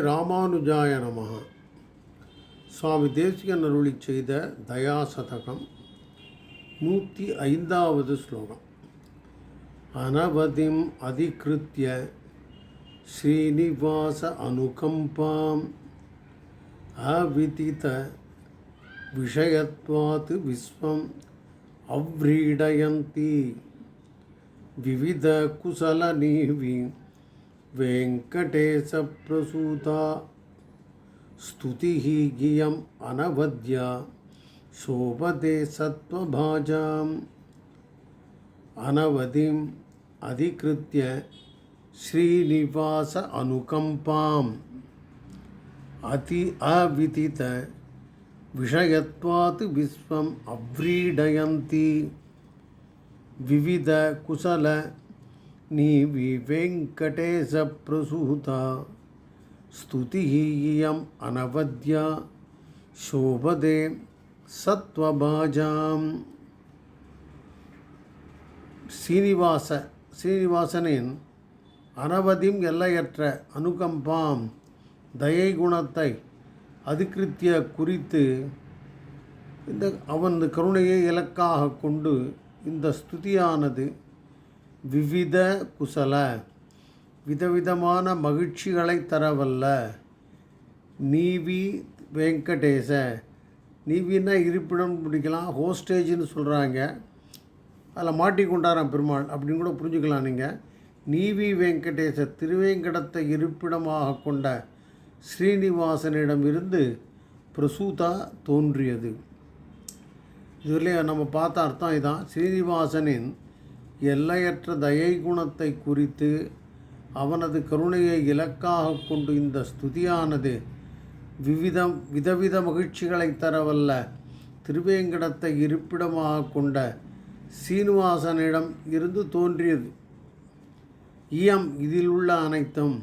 ராமானுஜாய நமக. சுவாமி தேசிகன் அருளி செய்த தயாசதகம் நூற்றி ஐந்தாவது ஸ்லோகம். அனவதிம் அதிகிருத்திய ஸ்ரீனிவாச அனுகம்பாம் அவிதித விஷயத்வாத் விஸ்வம் அவ்ரீடயந்தி. விவித குசல குசலநீவி वेङ्कटेशप्रसूता। स्तुतिः गियम् अनवद्या शोभते सत्त्वभाजाम्। अनवधिम् अधिकृत्य श्रीनिवास अनुकम्पाम्। अति अविदित विषयत्वात् विश्वम् अव्रीडयन्ति। विविधकुशल నీవి వెంకటేశ ప్రసూత స్తుతి ఇయం అనవద్య శోభదే சத்வபாஜாம் சீனிவாச சீனிவாசனின் அனவதிம் எல்லையற்ற அனுகம்பாம் தயை குணத்தை அதிகிருத்திய குறித்து இந்த அவன் கருணையை இலக்காக கொண்டு இந்த ஸ்துதியானது விவித குசல. விதவிதமான மகிழ்ச்சிகளை தரவல்ல. நீவி வெங்கடேச. நீவின்னா இருப்பிடம் பிடிக்கலாம் ஹோஸ்டேஜ்னு சொல்கிறாங்க அதில் மாட்டிக்கொண்டாராம் பெருமாள் அப்படின்னு கூட புரிஞ்சுக்கலாம் நீங்கள் நீவி வெங்கடேச திருவேங்கடத்தை இருப்பிடமாக கொண்ட ஸ்ரீனிவாசனிடமிருந்து பிரசூதா தோன்றியது. இதுலேயே நம்ம பார்த்த அர்த்தம் இதான். ஸ்ரீனிவாசனின் எல்லையற்ற தயை குணத்தை குறித்து அவனது கருணையை இலக்காக கொண்டு இந்த ஸ்துதியானது விவிதம் விதவித மகிழ்ச்சிகளை தரவல்ல. திருவேங்கடத்தை இருப்பிடமாக கொண்ட சீனிவாசனிடம் இருந்து தோன்றியது. இயம் இதில் உள்ள அனைத்தும்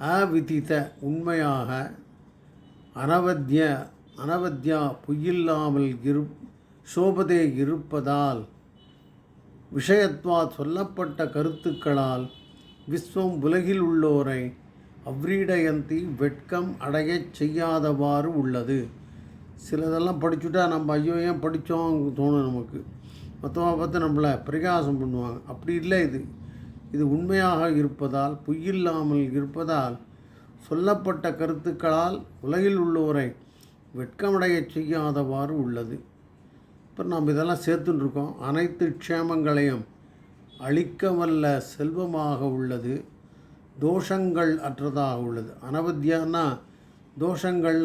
அவிதித உண்மையாக அனவத்திய அனவத்தியா பொய்யில்லாமல் இரு சோபதே இருப்பதால் விஷயத்வா சொல்லப்பட்ட கருத்துக்களால் விஸ்வம் உலகில் உள்ளோரை அவ்ரீடயந்தி வெட்கம் அடையச் செய்யாதவாறு உள்ளது. சிலதெல்லாம் படிச்சுட்டா நம்ம ஐயோ ஏன் படித்தோம் தோணும் நமக்கு. மொத்தமாக பார்த்து நம்மளை பிரகாசம் பண்ணுவாங்க. அப்படி இல்லை இது. இது உண்மையாக இருப்பதால் பொய்யில்லாமல் இருப்பதால் சொல்லப்பட்ட கருத்துக்களால் உலகில் உள்ளோரை வெட்கமடையச் செய்யாதவாறு உள்ளது. இப்போ நாம் இதெல்லாம் சேர்த்துட்டுருக்கோம் அனைத்து க்ஷேமங்களையும் அழிக்க வல்ல செல்வமாக உள்ளது. தோஷங்கள் அற்றதாக உள்ளது. அனவத்தியம்னா தோஷங்கள்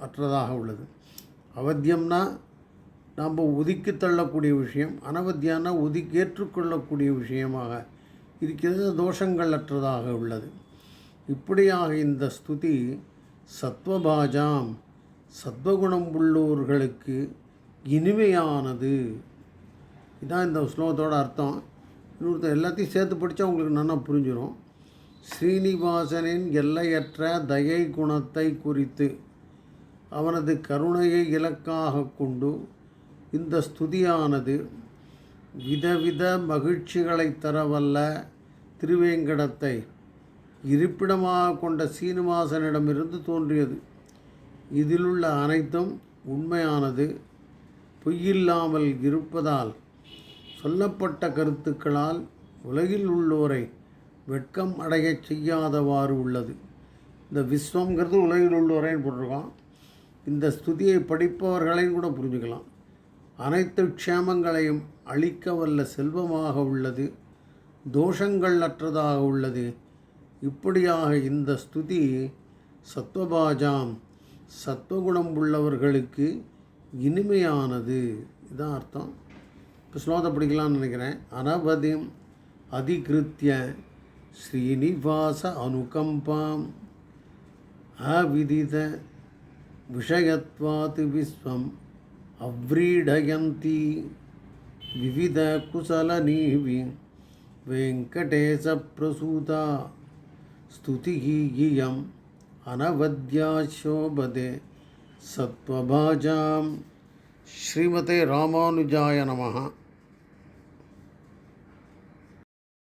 அற்றதாக உள்ளது. அவத்தியம்னா நாம் ஒதுக்கி தள்ளக்கூடிய விஷயம். அனவத்தியானா ஒதுக்கி ஏற்றுக்கொள்ளக்கூடிய விஷயமாக இருக்கிறது. தோஷங்கள் அற்றதாக உள்ளது. இப்படியாக இந்த ஸ்துதி சத்வபாஜாம் சத்வகுணம் உள்ளோர்களுக்கு இனிமையானது. இதான் இந்த ஸ்லோகத்தோட அர்த்தம். இன்னொருத்தர் எல்லாத்தையும் சேர்த்து படித்தா உங்களுக்கு நல்லா புரிஞ்சிடும் ஸ்ரீனிவாசனின் எல்லையற்ற தயை குணத்தை குறித்து அவனது கருணையை இலக்காக கொண்டு இந்த ஸ்துதியானது விதவித மகிழ்ச்சிகளை தரவல்ல திருவேங்கடத்தை. இருப்பிடமாக கொண்ட சீனிவாசனிடமிருந்து தோன்றியது. இதிலுள்ள அனைத்தும் உண்மையானது. பொய்யில்லாமல் இருப்பதால் சொல்லப்பட்ட கருத்துக்களால் உலகில் உள்ளோரை வெட்கம் அடையச் செய்யாதவாறு உள்ளது. இந்த விஸ்வங்கிறது உலகில் உள்ளோரைன்னு போட்டிருக்கோம் இந்த ஸ்துதியை படிப்பவர்களையும் கூட புரிஞ்சுக்கலாம். அனைத்து க்ஷேமங்களையும் அழிக்க வல்ல செல்வமாக உள்ளது தோஷங்கள் அற்றதாக உள்ளது. இப்படியாக இந்த ஸ்துதி சத்வபாஜாம் சத்வகுணம் உள்ளவர்களுக்கு இனிமையானது. இதான் அர்த்தம். இப்போ ஸ்லோகத்தை படிக்கலாம்னு நினைக்கிறேன். அனபதிம் அதிகிருத்திய ஸ்ரீனிவாச அனுகம்பாம். அவிதித விஷயத்வாத் விஸ்வம் அவ்ரீடயந்தி. விவித குசலநீவி வெங்கடேச பிரசூதா. ஸ்துதிகி இயம் அனவத்யா சத்வபாஜாம் ஸ்ரீமதே ராமானுஜாய நமகா